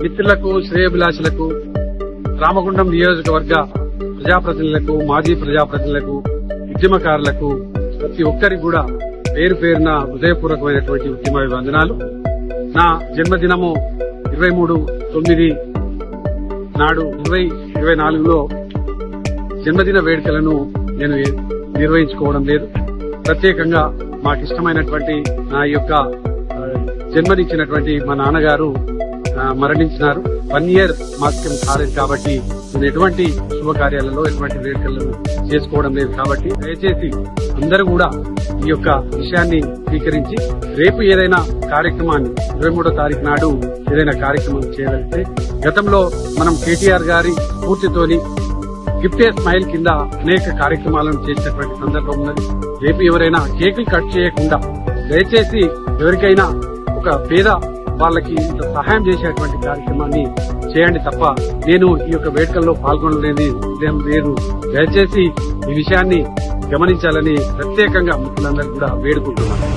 మిత్రులకు శ్రేయభిలాషులకు రామగుండం నియోజకవర్గ ప్రజాప్రతినిధులకు మాజీ ప్రజాప్రతినిధులకు ఉద్యమకారులకు ప్రతి ఒక్కరికి కూడా పేరు పేరున హృదయపూర్వకమైనటువంటి ఉద్యమ వందనాలు నా జన్మదినము ఇరవై మూడు తొమ్మిది నాడు ఇరవై ఇరవై నాలుగులో జన్మదిన వేడుకలను నేను నిర్వహించుకోవడం లేదు. ప్రత్యేకంగా మాకు ఇష్టమైనటువంటి నా యొక్క జన్మనిచ్చినటువంటి మా నాన్నగారు మరణించినారు. వన్ ఇయర్ మాస్కం కాలేదు కాబట్టి నేను ఎటువంటి శుభకార్యాలలో ఎటువంటి వేడుకలను చేసుకోవడం లేదు కాబట్టి దయచేసి అందరూ కూడా ఈ యొక్క విషయాన్ని స్వీకరించి రేపు ఏదైనా కార్యక్రమాన్ని ఇరవై మూడో తారీఖు నాడు ఏదైనా కార్యక్రమం చేయగలిగితే గతంలో మనం కేటీఆర్ గారి స్ఫూర్తితోని గిఫ్ట్ స్మైల్ కింద అనేక కార్యక్రమాలను చేసినటువంటి సందర్భం ఉన్నది. రేపు ఎవరైనా కేకులు కట్ చేయకుండా దయచేసి ఎవరికైనా ఒక పేద వాళ్ళకి ఇంత సహాయం చేసేటువంటి కార్యక్రమాన్ని చేయండి తప్ప నేను ఈ యొక్క వేడుకల్లో పాల్గొనలేని ఉదయం దయచేసి ఈ విషయాన్ని గమనించాలని ప్రత్యేకంగా మిత్రులందరూ కూడా వేడుకుంటున్నాను.